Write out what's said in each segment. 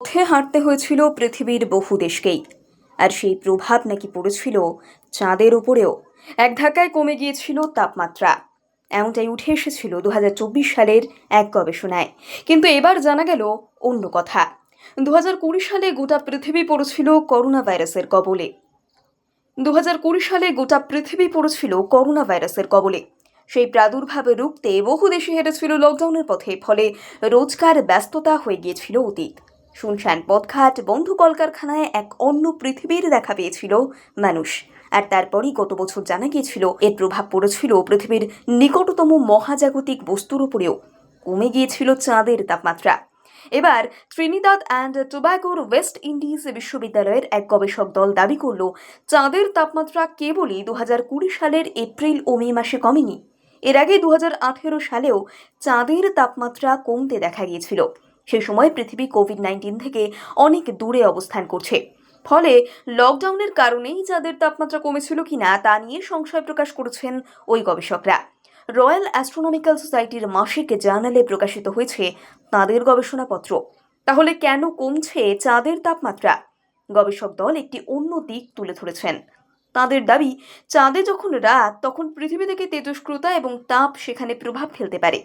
পথে হাঁটতে হয়েছিল পৃথিবীর বহু দেশকেই। আর সেই প্রভাব নাকি পড়েছিল চাঁদের উপরেও। এক ধাক্কায় কমে গিয়েছিল তাপমাত্রা। এমনটাই উঠে এসেছিল দু হাজার চব্বিশ সালের এক গবেষণায়। কিন্তু এবার জানা গেল অন্য কথা। দু কুড়ি সালে গোটা পৃথিবী পড়েছিল করোনা ভাইরাসের কবলে। দু কুড়ি সালে গোটা পৃথিবী পড়েছিল করোনা ভাইরাসের কবলে। সেই প্রাদুর্ভাব রুখতে বহু দেশে হেরেছিল লকডাউনের পথে, ফলে রোজকার ব্যস্ততা হয়ে গিয়েছিল অতীত। শুনশান পথঘাট বন্ধ কলকারখানায় এক অন্য পৃথিবীর দেখা পেয়েছিল মানুষ। আর তারপরই গত বছর জানা গিয়েছিল, এর প্রভাব পড়েছিল পৃথিবীর নিকটতম মহাজাগতিক বস্তুর উপরেও। কমে গিয়েছিল চাঁদের তাপমাত্রা। এবার ত্রিনিদাদ অ্যান্ড টোব্যাগোর ওয়েস্ট ইন্ডিজ বিশ্ববিদ্যালয়ের এক গবেষক দল দাবি করল, চাঁদের তাপমাত্রা কেবলই দু হাজার কুড়ি সালের এপ্রিল ও মে মাসে কমেনি। এর আগে দু হাজার আঠেরো সালেও চাঁদের তাপমাত্রা কমতে দেখা গিয়েছিল। সেই সময় পৃথিবী কোভিড নাইন্টিন থেকে অনেক দূরে অবস্থান করছে। ফলে লকডাউনের কারণেই চাঁদের তাপমাত্রা কমেছিল কিনা তা নিয়ে সংশয় প্রকাশ করেছেন ওই গবেষকরা। রয়্যাল অ্যাস্ট্রোনমিক্যাল সোসাইটির মাসিক জার্নালে প্রকাশিত হয়েছে তাঁদের গবেষণাপত্র। তাহলে কেন কমছে চাঁদের তাপমাত্রা? গবেষক দল একটি অন্য দিক তুলে ধরেছেন। তাঁদের দাবি, চাঁদে যখন রাত, তখন পৃথিবী থেকে তেজস্ক্রতা এবং তাপ সেখানে প্রভাব ফেলতে পারে।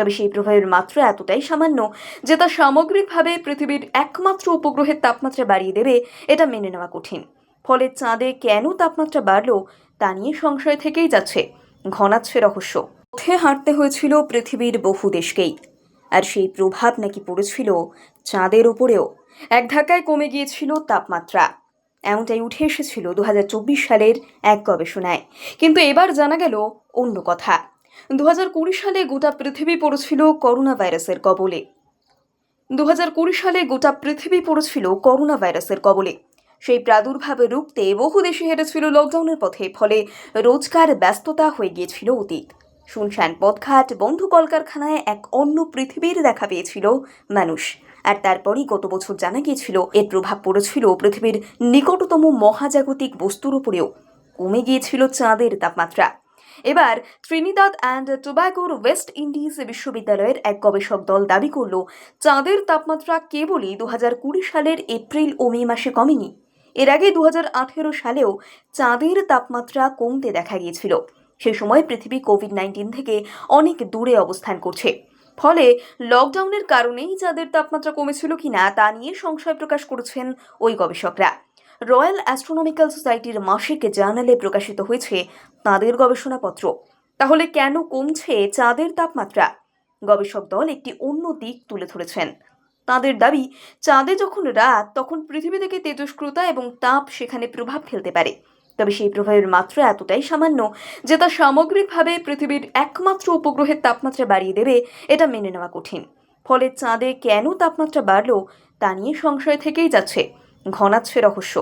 তবে সেই প্রভাবের মাত্রা এতটাই সামান্য যে তা সামগ্রিকভাবে পৃথিবীর একমাত্র উপগ্রহের তাপমাত্রা বাড়িয়ে দেবে এটা মেনে নেওয়া কঠিন। ফলে চাঁদে কেন তাপমাত্রা বাড়লো তা নিয়ে সংশয় থেকেই যাচ্ছে ঘনাচ্ছে রহস্য। পথে হাঁটতে হয়েছিল পৃথিবীর বহু দেশকেই। আর সেই প্রভাব নাকি পড়েছিল চাঁদের উপরেও। এক ধাক্কায় কমে গিয়েছিল তাপমাত্রা। এমনটাই উঠে এসেছিল দু হাজার চব্বিশ সালের এক গবেষণায়। কিন্তু এবার জানা গেল অন্য কথা। দু হাজার কুড়ি সালে গোটা পৃথিবী পড়েছিল করোনা ভাইরাসের কবলে। দু হাজার কুড়ি সালে গোটা পৃথিবী পড়েছিল করোনা ভাইরাসের কবলে। সেই প্রাদুর্ভাব রুখতে বহু দেশে হেরেছিল লকডাউনের পথে, ফলে রোজকার ব্যস্ততা হয়ে গিয়েছিল অতীত। শুনশান পথঘাট, বন্ধু কলকারখানায় এক অন্য পৃথিবীর দেখা পেয়েছিল মানুষ। আর তারপরই গত বছর জানা গিয়েছিল, এর প্রভাব পড়েছিল পৃথিবীর নিকটতম মহাজাগতিক বস্তুর উপরেও। কমে গিয়েছিল চাঁদের তাপমাত্রা। এবার ত্রিনিদাদ অ্যান্ড টোব্যাগোর ওয়েস্ট ইন্ডিজ বিশ্ববিদ্যালয়ের এক গবেষক দল দাবি করল, চাঁদের তাপমাত্রা কেবলই দু সালের এপ্রিল ও মে মাসে কমেনি। এর আগে দু হাজার আঠেরো সালেও চাঁদের তাপমাত্রা কমতে দেখা গিয়েছিল। সেই সময় পৃথিবী কোভিড নাইন্টিন থেকে অনেক দূরে অবস্থান করছে। ফলে লকডাউনের কারণেই চাঁদের তাপমাত্রা কমেছিল কিনা তা নিয়ে সংশয় প্রকাশ করেছেন ওই গবেষকরা। রয়্যাল অ্যাস্ট্রোনমিক্যাল সোসাইটির মাসিক জার্নালে প্রকাশিত হয়েছে তাঁদের গবেষণাপত্র। তাহলে কেন কমছে চাঁদের তাপমাত্রা? গবেষক দল একটি অন্য দিক তুলে ধরেছেন। তাঁদের দাবি, চাঁদে যখন রাত, তখন পৃথিবী থেকে তেজস্ক্রতা এবং তাপ সেখানে প্রভাব ফেলতে পারে। তবে সেই প্রভাবের মাত্রা এতটাই সামান্য যে তা সামগ্রিকভাবে পৃথিবীর একমাত্র উপগ্রহের তাপমাত্রা বাড়িয়ে দেবে এটা মেনে নেওয়া কঠিন। ফলে চাঁদে কেন তাপমাত্রা বাড়ল, তা নিয়ে সংশয় থেকেই যাচ্ছে। ঘনাচ্ছে রহস্য।